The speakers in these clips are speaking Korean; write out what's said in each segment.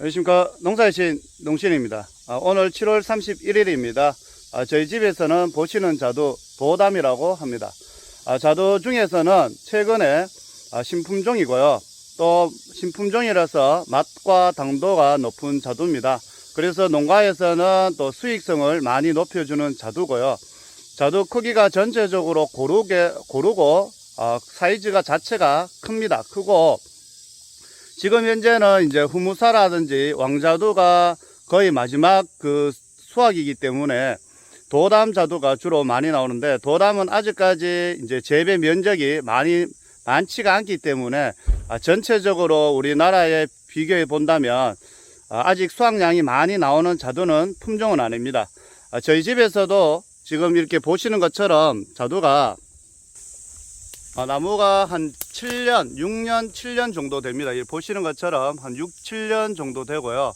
안녕하십니까 농사의 신 농신입니다. 아, 오늘 7월 31일입니다. 아, 저희 집에서는 보시는 자두 도담이라고 합니다. 아, 자두 중에서는 최근에 아, 신품종이고요. 또 신품종이라서 맛과 당도가 높은 자두입니다. 그래서 농가에서는 또 수익성을 많이 높여주는 자두고요. 자두 크기가 전체적으로 고르게 고르고 아, 사이즈가 자체가 큽니다. 크고 지금 현재는 이제 후무사라든지 왕자두가 거의 마지막 그 수확이기 때문에 도담 자두가 주로 많이 나오는데 도담은 아직까지 이제 재배 면적이 많이 많지가 않기 때문에 아, 전체적으로 우리나라에 비교해 본다면 아, 아직 수확량이 많이 나오는 자두는 품종은 아닙니다. 아, 저희 집에서도 지금 이렇게 보시는 것처럼 자두가 아, 나무가 한 7년, 6년, 7년 정도 됩니다. 이 보시는 것처럼 한 6, 7년 정도 되고요.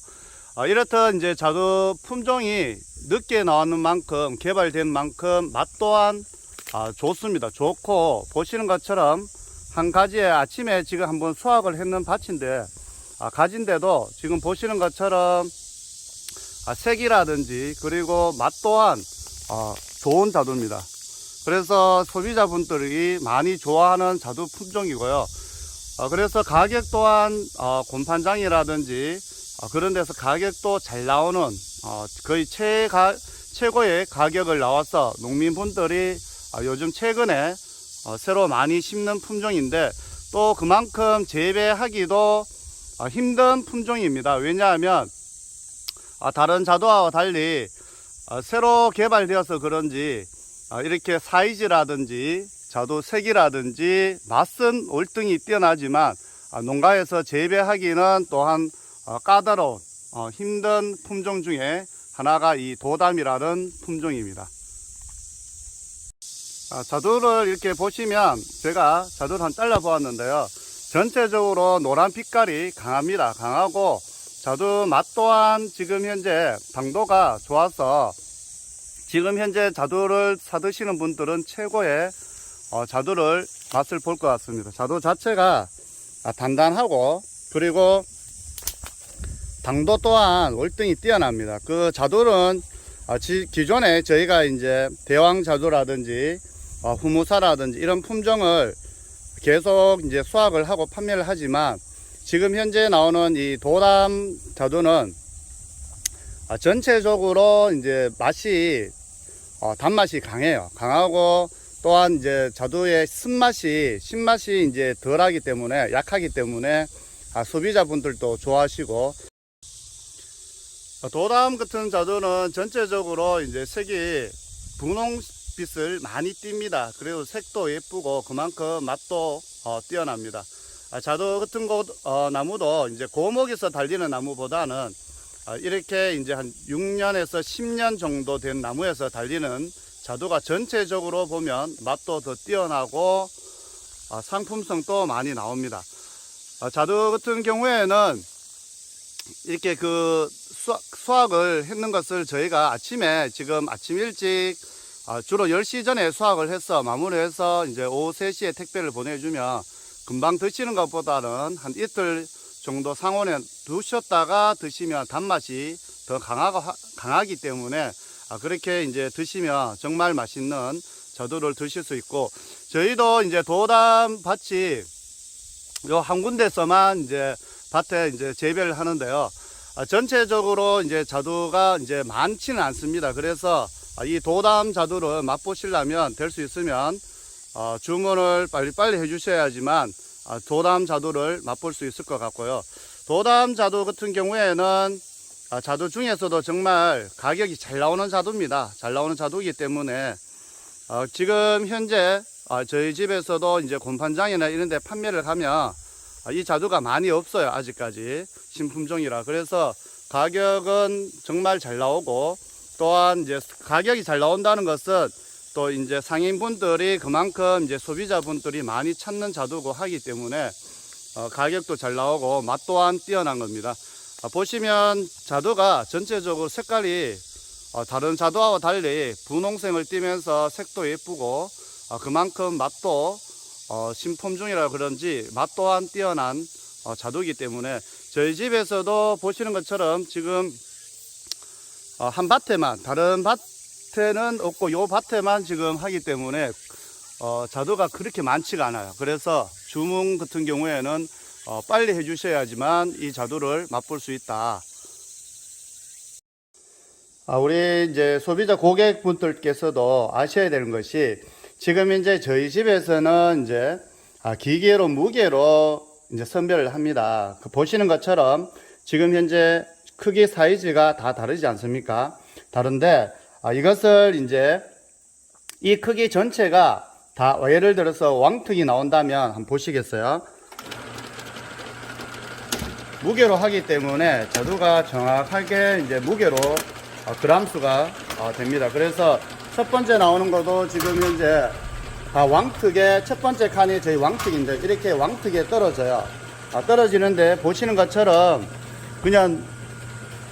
아, 이렇듯 이제 자두 품종이 늦게 나오는 만큼 개발된 만큼 맛 또한 아, 좋습니다. 좋고 보시는 것처럼 한 가지에 아침에 지금 한번 수확을 했는 밭인데 아, 가진데도 지금 보시는 것처럼 아, 색이라든지 그리고 맛 또한 아, 좋은 자두입니다. 그래서 소비자분들이 많이 좋아하는 자두 품종이고요. 어, 그래서 가격 또한 어, 곰판장이라든지 어, 그런 데서 가격도 잘 나오는 어, 거의 최가, 최고의 가격을 나와서 농민분들이 어, 요즘 최근에 어, 새로 많이 심는 품종인데 또 그만큼 재배하기도 어, 힘든 품종입니다. 왜냐하면 아, 다른 자두와 달리 어, 새로 개발되어서 그런지 아, 이렇게 사이즈라든지 자두 색이라든지 맛은 월등히 뛰어나지만 아, 농가에서 재배하기는 또한 어, 까다로운 어, 힘든 품종 중에 하나가 이 도담이라는 품종입니다. 아, 자두를 이렇게 보시면 제가 자두를 한 잘라 보았는데요. 전체적으로 노란 빛깔이 강합니다. 강하고 자두 맛 또한 지금 현재 당도가 좋아서 지금 현재 자두를 사드시는 분들은 최고의 어, 자두를 맛을 볼 것 같습니다. 자두 자체가 아, 단단하고 그리고 당도 또한 월등히 뛰어납니다. 그 자두는 아, 지- 기존에 저희가 이제 대왕 자두라든지 어, 후무사라든지 이런 품종을 계속 이제 수확을 하고 판매를 하지만 지금 현재 나오는 이 도담 자두는 아, 전체적으로 이제 맛이 어, 단맛이 강해요. 강하고 또한 이제 자두의 쓴맛이 신맛이 이제 덜하기 때문에 약하기 때문에 아, 소비자분들도 좋아하시고 어, 도담 같은 자두는 전체적으로 이제 색이 분홍빛을 많이 띱니다. 그리고 색도 예쁘고 그만큼 맛도 어, 뛰어납니다. 아, 자두 같은 곳 어, 나무도 이제 고목에서 달리는 나무보다는 아, 이렇게 이제 한 6년에서 10년 정도 된 나무에서 달리는 자두가 전체적으로 보면 맛도 더 뛰어나고 아, 상품성도 많이 나옵니다. 아, 자두 같은 경우에는 이렇게 그 수확 을 했는 것을 저희가 아침에 지금 아침 일찍 아, 주로 10시 전에 수확을 해서 마무리해서 이제 오후 3시에 택배를 보내주면 금방 드시는 것보다는 한 이틀 정도 상온에 두셨다가 드시면 단맛이 더 강하고 하- 강하기 때문에 아, 그렇게 이제 드시면 정말 맛있는 자두를 드실 수 있고 저희도 이제 도담 밭이 요한 군데서만 이제 밭에 이제 재배를 하는데요. 아, 전체적으로 이제 자두가 이제 많지는 않습니다. 그래서 아, 이 도담 자두를 맛보시려면 될 수 있으면 어, 주문을 빨리빨리 해주셔야지만 아, 도담 자두를 맛볼 수 있을 것 같고요. 도담 자두 같은 경우에는 아, 자두 중에서도 정말 가격이 잘 나오는 자두입니다. 잘 나오는 자두이기 때문에 어, 지금 현재 아, 저희 집에서도 이제 곰판장이나 이런 데 판매를 하면 아, 이 자두가 많이 없어요. 아직까지 신품종이라. 그래서 가격은 정말 잘 나오고 또한 이제 가격이 잘 나온다는 것은 또 이제 상인분들이 그만큼 이제 소비자분들이 많이 찾는 자두고 하기 때문에 어, 가격도 잘 나오고 맛 또한 뛰어난 겁니다. 아, 보시면 자두가 전체적으로 색깔이 어, 다른 자두와 달리 분홍색을 띠면서 색도 예쁘고 어, 그만큼 맛도 어, 신품종이라 그런지 맛 또한 뛰어난 어, 자두이기 때문에 저희 집에서도 보시는 것처럼 지금 어, 한 밭에만 다른 밭에는 없고 요 밭에만 지금 하기 때문에 어, 자두가 그렇게 많지가 않아요. 그래서 주문 같은 경우에는 어, 빨리 해주셔야지만 이 자두를 맛볼 수 있다. 아, 우리 이제 소비자 고객분들께서도 아셔야 되는 것이 지금 이제 저희 집에서는 이제 아, 기계로 무게로 이제 선별을 합니다. 그 보시는 것처럼 지금 현재 크기 사이즈가 다 다르지 않습니까? 다른데 아, 이것을 이제 이 크기 전체가 다 예를 들어서 왕특이 나온다면 한번 보시겠어요? 무게로 하기 때문에 자두가 정확하게 이제 무게로 어, 그람 수가 어, 됩니다. 그래서 첫 번째 나오는 것도 지금 현재 다 왕특의 첫 번째 칸이 저희 왕특인데 이렇게 왕특에 떨어져요. 아, 떨어지는데 보시는 것처럼 그냥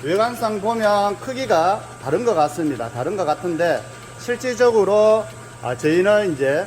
외관상 보면 크기가 다른 것 같습니다. 다른 것 같은데 실질적으로 아, 저희는 이제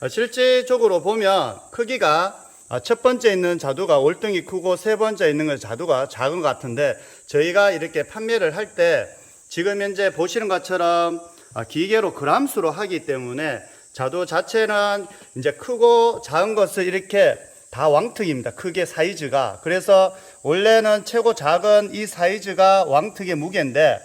아, 실질적으로 보면 크기가 아, 첫 번째 있는 자두가 월등히 크고 세 번째 있는 건 자두가 작은 것 같은데 저희가 이렇게 판매를 할 때 지금 현재 보시는 것처럼 아, 기계로 그람수로 하기 때문에 자두 자체는 이제 크고 작은 것을 이렇게 다 왕특입니다. 크게 사이즈가. 그래서 원래는 최고 작은 이 사이즈가 왕특의 무게인데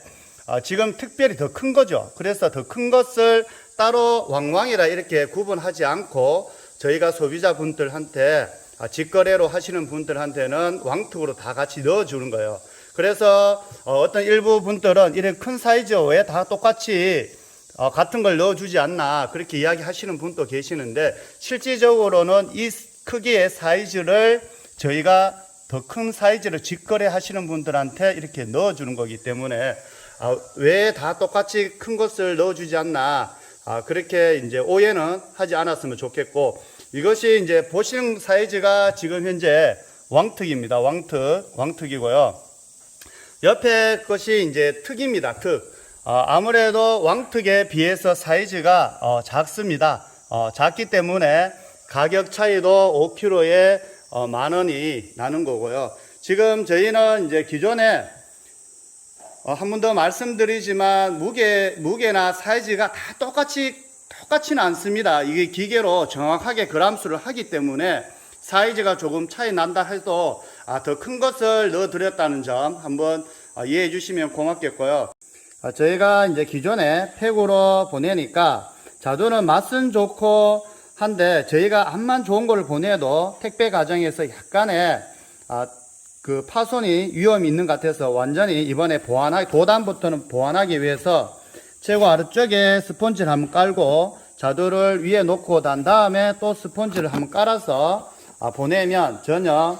아, 지금 특별히 더 큰 거죠. 그래서 더 큰 것을 따로 왕왕이라 이렇게 구분하지 않고 저희가 소비자분들한테 아, 직거래로 하시는 분들한테는 왕특으로 다 같이 넣어주는 거예요. 그래서 어, 떤 일부 분들은 이런 큰 사이즈 왜다 똑같이 어, 같은 걸 넣어주지 않나 그렇게 이야기하시는 분도 계시는데 실질적으로는 이 크기의 사이즈를 저희가 더 큰 사이즈를 직거래 하시는 분들한테 이렇게 넣어주는 거기 때문에 아, 왜 다 똑같이 큰 것을 넣어주지 않나 아, 그렇게 이제 오해는 하지 않았으면 좋겠고 이것이 이제 보시는 사이즈가 지금 현재 왕특입니다. 왕특, 왕특이고요. 옆에 것이 이제 특입니다. 특. 어, 아무래도 왕특에 비해서 사이즈가 어, 작습니다. 어, 작기 때문에 가격 차이도 5kg에 어, 만 원이 나는 거고요. 지금 저희는 이제 기존에 어, 한 번 더 말씀드리지만 무게 무게나 사이즈가 다 똑같이 똑같지는 않습니다. 이게 기계로 정확하게 그람수를 하기 때문에 사이즈가 조금 차이 난다 해도 아, 더 큰 것을 넣어 드렸다는 점 한번 아, 이해해 주시면 고맙겠고요. 아, 저희가 이제 기존에 팩으로 보내니까 자두는 맛은 좋고 한데 저희가 암만 좋은 걸 보내도 택배 과정에서 약간의 아, 그 파손이 위험이 있는 것 같아서 완전히 이번에 보완하기 도단부터는 보완하기 위해서 최고 아래쪽에 스펀지를 한번 깔고 자두를 위에 놓고 난 다음에 또 스펀지를 한번 깔아서 아, 보내면 전혀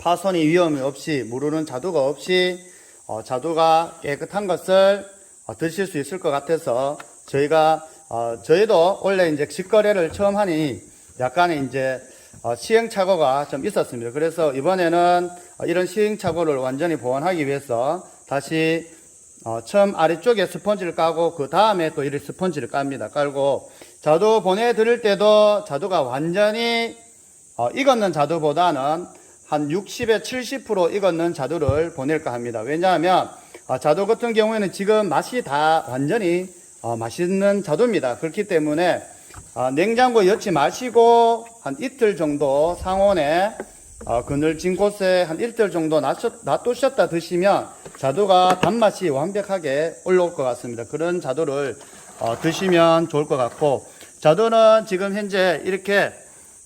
파손이 위험이 없이 무르는 자두가 없이 어, 자두가 깨끗한 것을 어, 드실 수 있을 것 같아서 저희가 어, 저희도 원래 이제 직거래를 처음 하니 약간의 이제 어, 시행착오가 좀 있었습니다. 그래서 이번에는 어, 이런 시행착오를 완전히 보완하기 위해서 다시 어, 처음 아래쪽에 스펀지를 까고 그 다음에 또 이렇게 스펀지를 깝니다. 깔고 자두 보내드릴 때도 자두가 완전히 어, 익었는 자두보다는 한 60에 70% 익었는 자두를 보낼까 합니다. 왜냐하면 어, 자두 같은 경우에는 지금 맛이 다 완전히 어, 맛있는 자두입니다. 그렇기 때문에 어, 냉장고에 넣지 마시고 한 이틀 정도 상온에 어, 그늘진 곳에 한 이틀 정도 놔두셨다 드시면 자두가 단맛이 완벽하게 올라올 것 같습니다. 그런 자두를 어, 드시면 좋을 것 같고 자두는 지금 현재 이렇게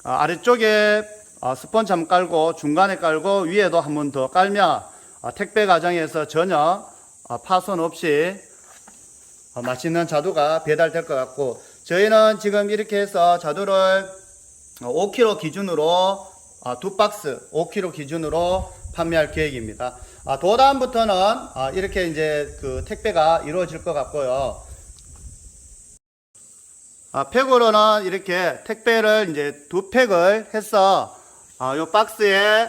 어, 아래쪽에 어, 스펀지 한번 깔고 중간에 깔고 위에도 한 번 더 깔면 어, 택배 과정에서 전혀 어, 파손 없이 어, 맛있는 자두가 배달될 것 같고 저희는 지금 이렇게 해서 자두를 5kg 기준으로 아, 두 박스 5kg 기준으로 판매할 계획입니다. 아, 도다음부터는 아, 이렇게 이제 그 택배가 이루어질 것 같고요. 아, 팩으로는 이렇게 택배를 이제 두 팩을 해서 아, 요 박스에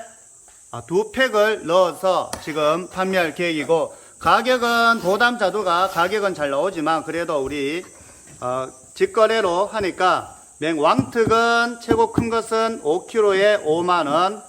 아, 두 팩을 넣어서 지금 판매할 계획이고 가격은 도담 자두가 가격은 잘 나오지만 그래도 우리 어, 직거래로 하니까 맹왕특은 최고 큰 것은 5kg에 5만원,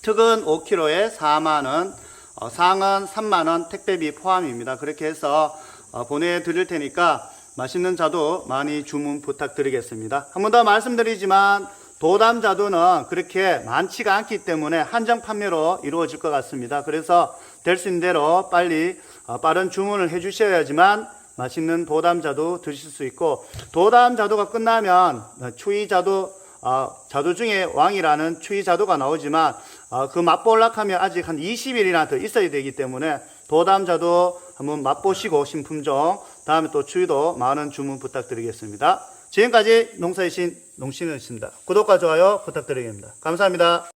특은 5kg에 4만원, 어, 상은 3만원 택배비 포함입니다. 그렇게 해서 어, 보내드릴 테니까 맛있는 자두 많이 주문 부탁드리겠습니다. 한 번 더 말씀드리지만 도담 자두는 그렇게 많지가 않기 때문에 한정 판매로 이루어질 것 같습니다. 그래서 될 수 있는 대로 빨리 어, 빠른 주문을 해 주셔야지만 맛있는 도담 자두 드실 수 있고 도담 자두가 끝나면 어, 추위 자두 어, 자두 중에 왕이라는 추위 자두가 나오지만 어, 그 맛보려고 하면 아직 한 20일이나 더 있어야 되기 때문에 도담 자두 한번 맛보시고 신품종 다음에 또 추위도 많은 주문 부탁드리겠습니다. 지금까지 농사의 신 농신이었습니다. 구독과 좋아요 부탁드리겠습니다. 감사합니다.